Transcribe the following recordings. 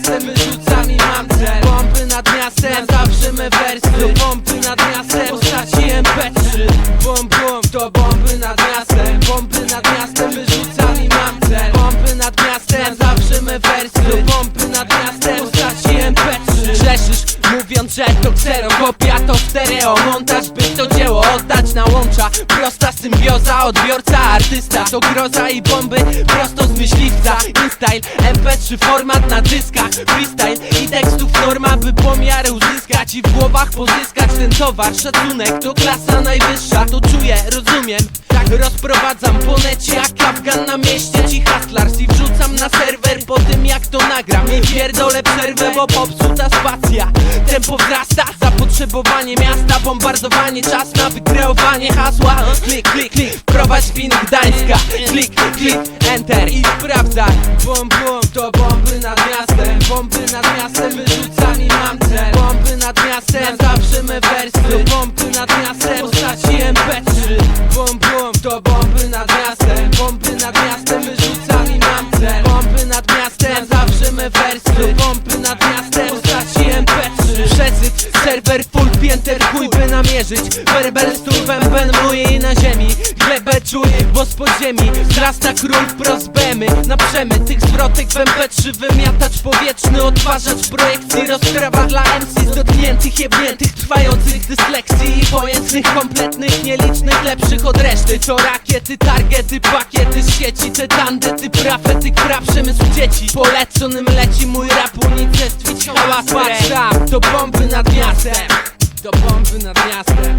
miastem Wyrzucam i mam cel. Pompy nad miastem. Zawsze me wersy. Do nad miastem. Postaci MP3 Bum bum Do bomby nad miastem. Bomby nad miastem. Wyrzucam i mam cel. Pompy nad miastem. Zawsze me wersy. Do nad miastem. Postaci MP3 Grzeszysz mówiąc, że to ksero Kopia to stereo. Montaż by to dzieło oddać na łącza. Prosta symbioza Odbiorca artysta. To groza i bomby prosto z myśliwca. InStyle MP3 format na dyskach. Freestyle i tekstów norma by pomiary uzyskać I w głowach pozyskać ten towar. Szacunek to klasa najwyższa To czuję, rozumiem. Tak rozprowadzam po necie jak Afgan na mieście. Ci hustlers nagram. Pierdolę przerwę, bo popsuta spacja. Tempo wzrasta, zapotrzebowanie miasta Bombardowanie, czas na wykreowanie hasła. Klik, klik, klik, wprowadź spin Gdańska. Klik, klik, enter i sprawdzaj. Bom, bom, to bomby nad miastem. Bomby nad miastem, wyrzucam i mam cel Bomby nad miastem, zawsze me wersy. Bomby nad miastem, postaci MP3 Bom, bom, to bomby serwer full pięter chuj by namierzyć. Werbel stół bęben mój i z podziemi. Wzrasta król wprost bemy Na przemyt tych zwrotek w MP3 Wymiatacz powietrzny, odtwarzacz projekcji. Rozprawa dla MC dotkniętych, jebniętych Trwających dyslekcji i pojętnych Kompletnych, nielicznych, lepszych od reszty. To rakiety, targety, pakiety z sieci. Te tandety, prafety, kra, przemysł dzieci. Poleconym leci mój rap, unicestwić hałas Patrz to bomby nad miastem. To bomby nad miastem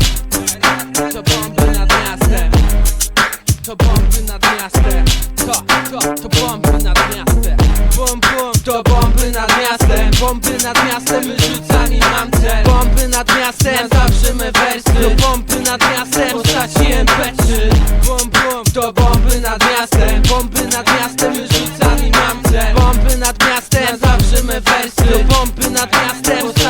Co to bomby nad miastem? Bum bum to bomby nad miastem. Bomby nad miastem wyrzucani mam cel. Bomby nad miastem. Zawsze me wersy. To bomby nad miastem. Postaci MP3 Bum bum to bomby nad miastem. Bomby nad miastem wyrzucani mam cel. Bomby nad miastem. Zawsze me wersy. To bomby nad miastem.